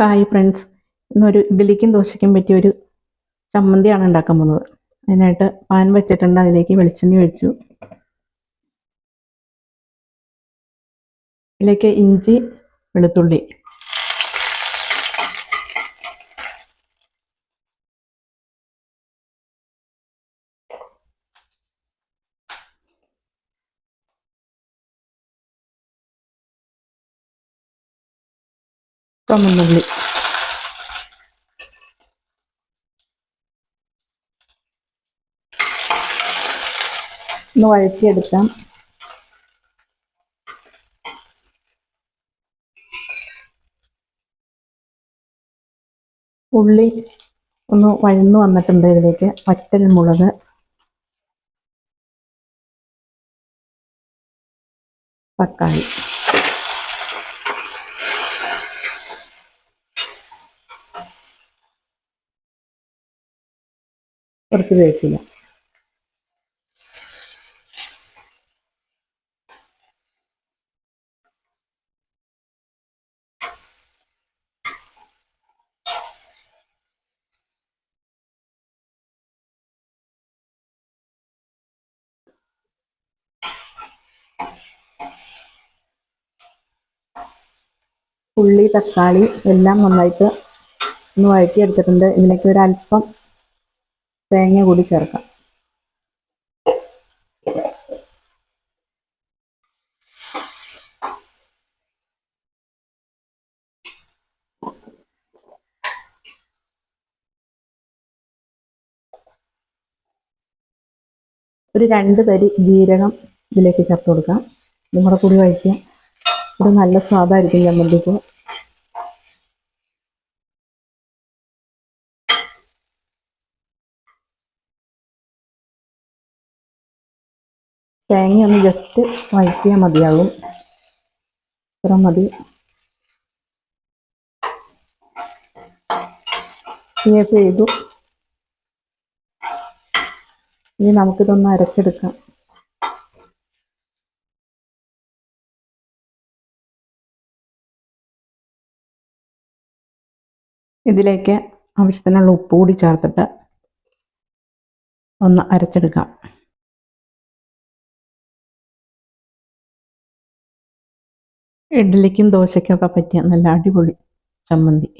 Hi friends. ഇന്നൊരു ഇഡ്ഡലിക്കും ദോശയ്ക്കും പറ്റിയ ഒരു ചമ്മന്തിയാണ് ഉണ്ടാക്കാൻ പോകുന്നത്. അതിനായിട്ട് പാൻ വെച്ചിട്ടുണ്ട്. അതിലേക്ക് വെളിച്ചെണ്ണ ഒഴിച്ചു. ഇതിലേക്ക് ഇഞ്ചി വെളുത്തുള്ളി ചുമന്നുള്ളി ഒന്ന് വഴറ്റിയെടുക്കാം. ഉള്ളി ഒന്ന് വഴന്നു വന്നിട്ടുണ്ട് ഇതിലേക്ക്. വറ്റൽ മുളക്. തക്കാളി. കുറച്ച് തേക്കില്ല. ഉള്ളി തക്കാളി എല്ലാം നന്നായിട്ട് ഒന്ന് വഴറ്റിയെടുത്തിട്ടുണ്ട്. ഇതിലേക്ക് ഒരു അല്പം തേങ്ങ കൂടി ചേർക്കാം. ഒരു രണ്ട് തരി ജീരകം ഇതിലേക്ക് ചേർത്ത് കൊടുക്കാം. കൂടെ കൂടി വഴിക്കുക ഇത് നല്ല സ്വാദായിരിക്കും ചമ്മന്തിക്ക് തേങ്ങ ഒന്ന് ജസ്റ്റ് വഴറ്റിയാൽ മതിയാകും ഇത്ര മതി. ചെയ്തു. ഇനി നമുക്കിതൊന്ന് അരച്ചെടുക്കാം. ഇതിലേക്ക് ആവശ്യത്തിനുള്ള ഉപ്പ് കൂടി ചേർത്തിട്ട് ഒന്ന് അരച്ചെടുക്കാം. ഇഡ്ഡലിക്കും ദോശയ്ക്കും ഒക്കെ പറ്റിയ നല്ല അടിപൊളി ചമ്മന്തി.